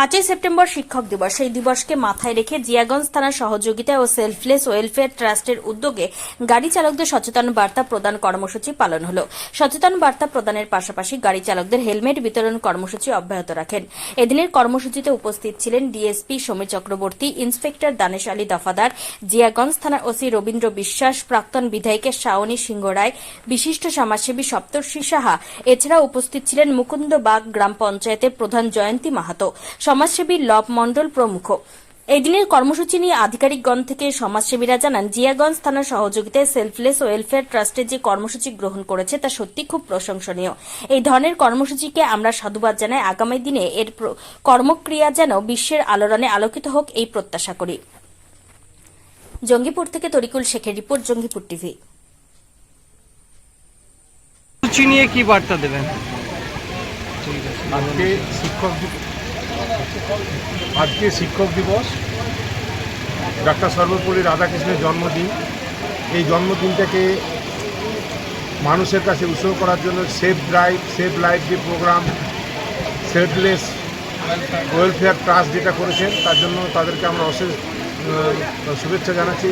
পাঁচই সেপ্টেম্বর শিক্ষক দিবস। এই দিবসকে মাথায় রেখে জিয়াগঞ্জ থানার সহযোগিতায় ও সেলফলেস ওয়েলফেয়ার ট্রাস্টের উদ্যোগে গাড়ি চালকদের সচেতন বার্তা প্রদান কর্মসূচি পালন হল। সচেতন বার্তা প্রদানের পাশাপাশি গাড়ি চালকদের হেলমেট বিতরণ কর্মসূচি অব্যাহত রাখেন। এদিনের কর্মসূচিতে উপস্থিত ছিলেন ডিএসপি সমীর চক্রবর্তী, ইন্সপেক্টর দানেশ আলী দফাদার, জিয়াগঞ্জ থানার ওসি রবীন্দ্র বিশ্বাস, প্রাক্তন বিধায়িকা শাওনী সিংহ রায়, বিশিষ্ট সমাজসেবী সপ্তর্ষি সাহা। এছাড়া উপস্থিত ছিলেন মুকুন্দ বাগ গ্রাম পঞ্চায়েতের প্রধান জয়ন্তী মাহাতো। সমাজসেবী লব মণ্ডল প্রমুখ। এই দিনের কর্মসূচি নিয়ে আধিকারিকগণ থেকে সমাজসেবীরা জানান জিয়াগঞ্জ থানার সহযোগিতায় সেলফলেস ওয়েলফেয়ার ট্রাস্টের যে কর্মসূচি গ্রহণ করেছে তা সত্যি খুব প্রশংসনীয়। এই ধরনের কর্মসূচিকে আমরা সাধুবাদ জানাই। আগামী দিনে এর কর্মক্রিয়া যেন বিশ্বের আলোড়নে আলোকিত হোক এই প্রত্যাশা করি। জঙ্গিপুর থেকে তরিকুল শেখের রিপোর্ট জঙ্গিপুর টিভি। নিয়ে কি বার্তা দেবেন? আজকে শিক্ষক দিবস আজকে শিক্ষক দিবস। ডাক্তার সর্বপল্লী রাধাকৃষ্ণের জন্মদিন। এই জন্মদিনটাকে মানুষের কাছে উৎসর্গ করার জন্য সেফ ড্রাইভ সেফ লাইফ যে প্রোগ্রাম সেফলেস ওয়েলফেয়ার ট্রাস্ট যেটা করেছেন, তার জন্য তাদেরকে আমরা অশেষ শুভেচ্ছা জানাচ্ছি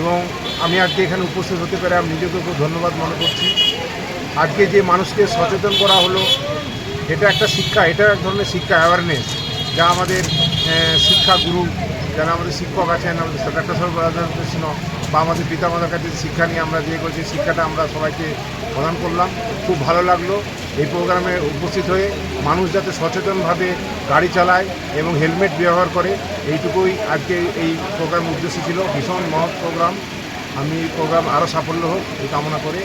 এবং আমি আজকে এখানে উপস্থিত হতে পেরে আমি নিজেকে খুব ধন্যবাদ মনে করছি। আজকে যে মানুষকে সচেতন করা হলো এটা একটা শিক্ষা এটা এক ধরনের শিক্ষা অ্যাওয়ারনেস যা আমাদের আহ, শিক্ষা গুরু যারা আমাদের শিক্ষক আছেন আমাদের ডাক্তার সাহেব রাধাকৃষ্ণ বা আমাদের পিতামাতার কাছে শিক্ষা নিয়ে আমরা যে করছি শিক্ষাটা আমরা সবাইকে প্রদান করলাম। খুব ভালো লাগল এই প্রোগ্রামে উপস্থিত হয়ে মানুষ যাতে সচেতনভাবে গাড়ি চালায় এবং হেলমেট ব্যবহার করে এইটুকুই আজকে এই প্রোগ্রাম উদ্দেশ্য ছিল। ভীষণ মহৎ প্রোগ্রাম। আমি প্রোগ্রাম আরও সাফল্য হোক এই কামনা করে।